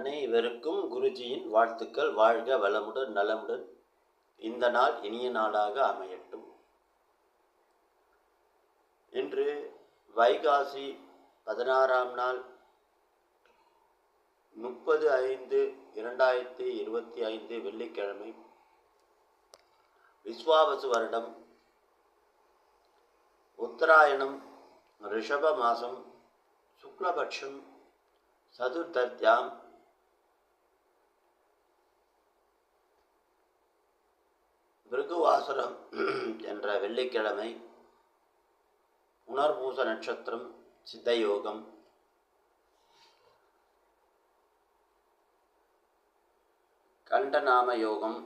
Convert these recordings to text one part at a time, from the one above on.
அனைவருக்கும் குருஜியின் வாழ்த்துக்கள். வாழ்க வளமுடன் நலமுடன். இந்த நாள் இனிய நாளாக அமையட்டும். இன்று வைகாசி பதினாறாம் நாள் முப்பது ஐந்து இரண்டாயிரத்தி இருபத்தி ஐந்து வெள்ளிக்கிழமை. விஸ்வாவசு வருடம். உத்தராயணம் ரிஷப மாதம் சுக்லபட்சம் சதுர்த்தத்யாம் பிருகுவாசரம் என்ற வெள்ளிக்கிழமை உணர்பூச நட்சத்திரம் சித்தயோகம். கண்டநாம யோகம்.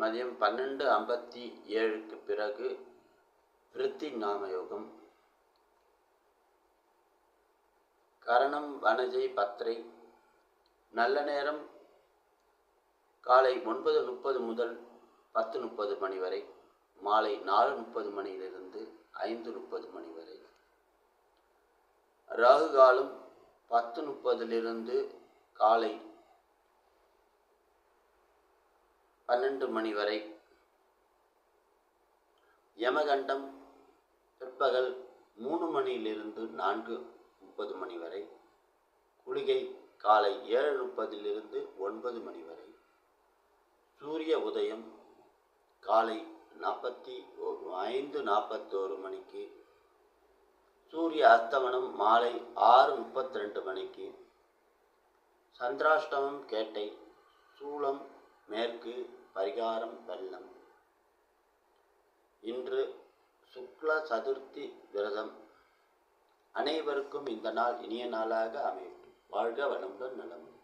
மதியம் பன்னெண்டு ஐம்பத்தி ஏழுக்கு பிறகு விருத்தி நாம யோகம். கரணம் வனஜை பத்திரை நல்ல நேரம் காலை ஒன்பது முப்பது முதல் பத்து முப்பது மணி வரை மாலை நாலு முப்பது மணியிலிருந்து ஐந்து முப்பது மணி வரை. ராகு காலம் பத்து முப்பதிலிருந்து காலை பன்னெண்டு மணி வரை. யமகண்டம் பிற்பகல் மூணு மணியிலிருந்து நான்கு முப்பது மணி வரை. குளிகை காலை ஏழு முப்பதிலிருந்து ஒன்பது மணி வரை. சூரிய உதயம் காலை நாற்பத்தி ஐந்து நாற்பத்தோரு மணிக்கு சூரிய அஸ்தமனம் மாலை ஆறு முப்பத்தி ரெண்டு மணிக்கு சந்திராஷ்டமம் கேட்டை சூளம் மேற்கு பரிகாரம் வெள்ளம். இன்று சுக்ல சதுர்த்தி விரதம். அனைவருக்கும் இந்த நாள் இனிய நாளாக அமையட்டும். வாழ்க வளமுடன் நலம்.